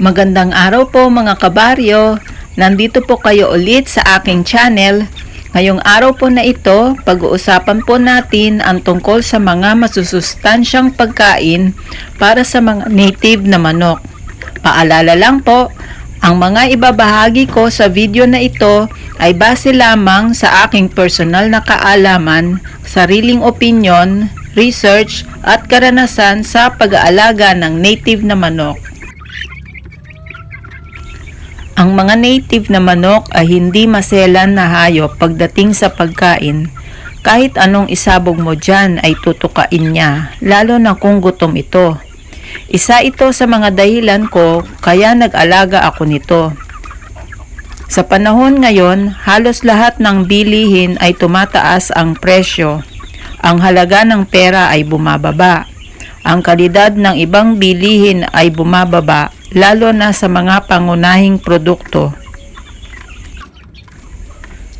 Magandang araw po mga kabaryo. Nandito po kayo ulit sa aking channel. Ngayong araw po na ito, pag-uusapan po natin ang tungkol sa mga masusustansyang pagkain para sa mga native na manok. Paalala lang po, ang mga ibabahagi ko sa video na ito ay base lamang sa aking personal na kaalaman, sariling opinion, research at karanasan sa pag-aalaga ng native na manok. Ang mga native na manok ay hindi maselan na hayop pagdating sa pagkain. Kahit anong isabog mo dyan ay tutukain niya, lalo na kung gutom ito. Isa ito sa mga dahilan ko kaya nag-alaga ako nito. Sa panahon ngayon, halos lahat ng bilihin ay tumataas ang presyo. Ang halaga ng pera ay bumababa. Ang kalidad ng ibang bilihin ay bumababa, lalo na sa mga pangunahing produkto.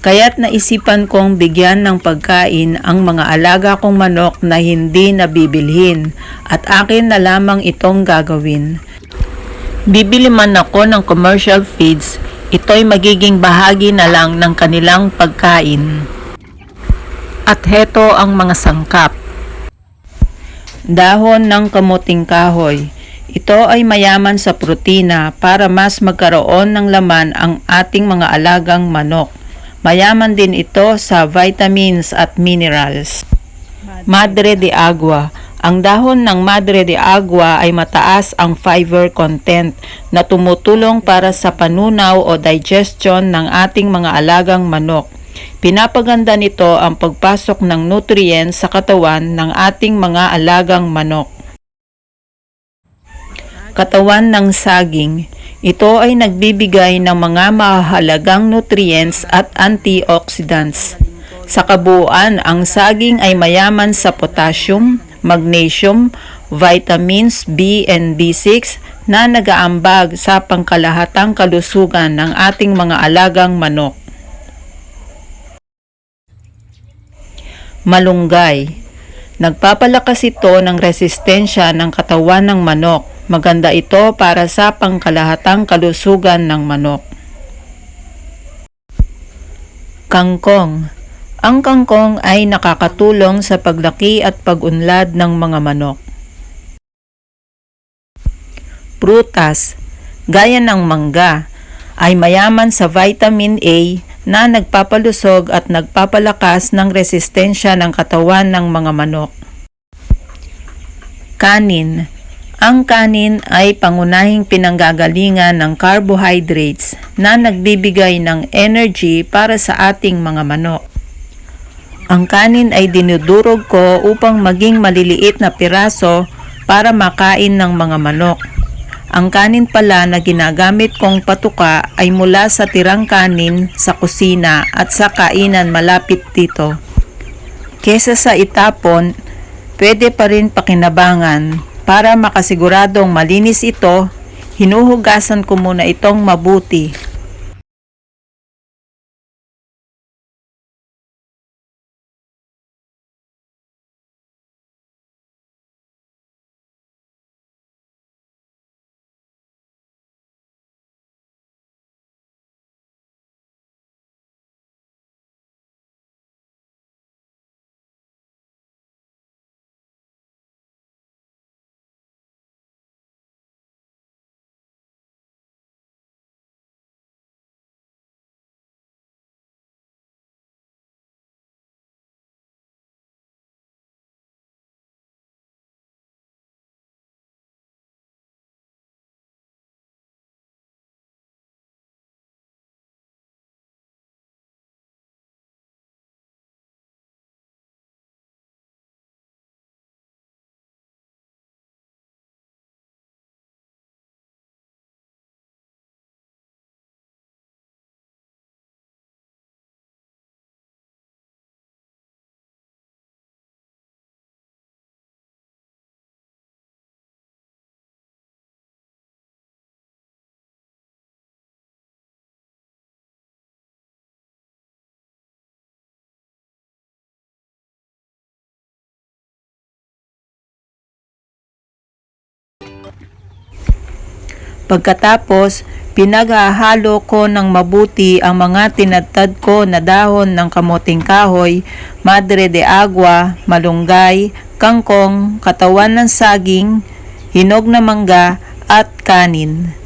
Kaya't naisipan kong bigyan ng pagkain ang mga alaga kong manok na hindi nabibilhin at akin na lamang itong gagawin. Bibili man ako ng commercial feeds, ito'y magiging bahagi na lang ng kanilang pagkain. At heto ang mga sangkap. Dahon ng kamuting kahoy. Ito ay mayaman sa protina para mas magkaroon ng laman ang ating mga alagang manok. Mayaman din ito sa vitamins at minerals. Madre de agua. Ang dahon ng Madre de agua ay mataas ang fiber content na tumutulong para sa panunaw o digestion ng ating mga alagang manok. Pinapaganda nito ang pagpasok ng nutrients sa katawan ng ating mga alagang manok. Katawan ng saging. Ito ay nagbibigay ng mga mahalagang nutrients at antioxidants. Sa kabuuan, ang saging ay mayaman sa potassium, magnesium, vitamins B and B6 na nagaambag sa pangkalahatang kalusugan ng ating mga alagang manok. Malunggay. Nagpapalakas ito ng resistensya ng katawan ng manok. Maganda ito para sa pangkalahatang kalusugan ng manok. Kangkong. Ang kangkong ay nakakatulong sa paglaki at pagunlad ng mga manok. Prutas. Gaya ng mangga ay mayaman sa vitamin A na nagpapalusog at nagpapalakas ng resistensya ng katawan ng mga manok. Kanin. Ang kanin ay pangunahing pinanggagalingan ng carbohydrates na nagbibigay ng energy para sa ating mga manok. Ang kanin ay dinudurog ko upang maging maliliit na piraso para makain ng mga manok. Ang kanin pala na ginagamit kong patuka ay mula sa tirang kanin sa kusina at sa kainan malapit dito. Kesa sa itapon, pwede pa rin pakinabangan. Para makasiguradong malinis ito, hinuhugasan ko muna itong mabuti Pagkatapos, pinaghahalo ko ng mabuti ang mga tinadtad ko na dahon ng kamuting kahoy, madre de agua, malunggay, kangkong, katawan ng saging, hinog na mangga, at kanin.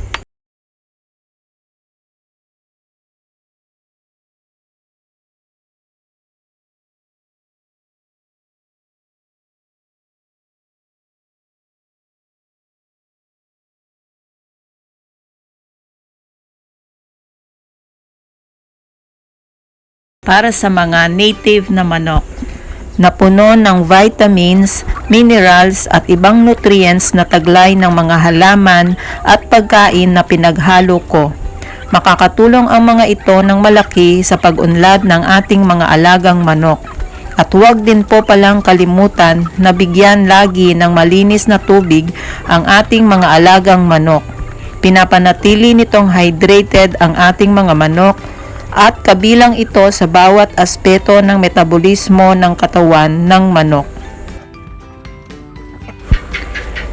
Para sa mga native na manok na puno ng vitamins, minerals at ibang nutrients na taglay ng mga halaman at pagkain na pinaghalo ko. Makakatulong ang mga ito ng malaki sa pag-unlad ng ating mga alagang manok. At huwag din po palang kalimutan na bigyan lagi ng malinis na tubig ang ating mga alagang manok. Pinapanatili nitong hydrated ang ating mga manok at kabilang ito sa bawat aspeto ng metabolismo ng katawan ng manok.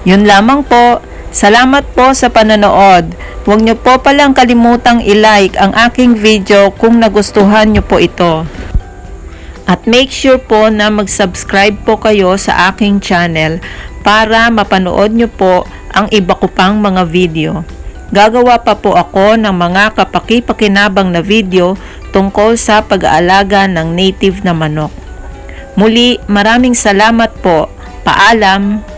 Yun lamang po. Salamat po sa panonood. Huwag niyo po palang kalimutang i-like ang aking video kung nagustuhan niyo po ito. At make sure po na mag-subscribe po kayo sa aking channel para mapanood nyo po ang iba ko pang mga video. Gagawa pa po ako ng mga kapaki-pakinabang na video tungkol sa pag-aalaga ng native na manok. Muli, maraming salamat po. Paalam!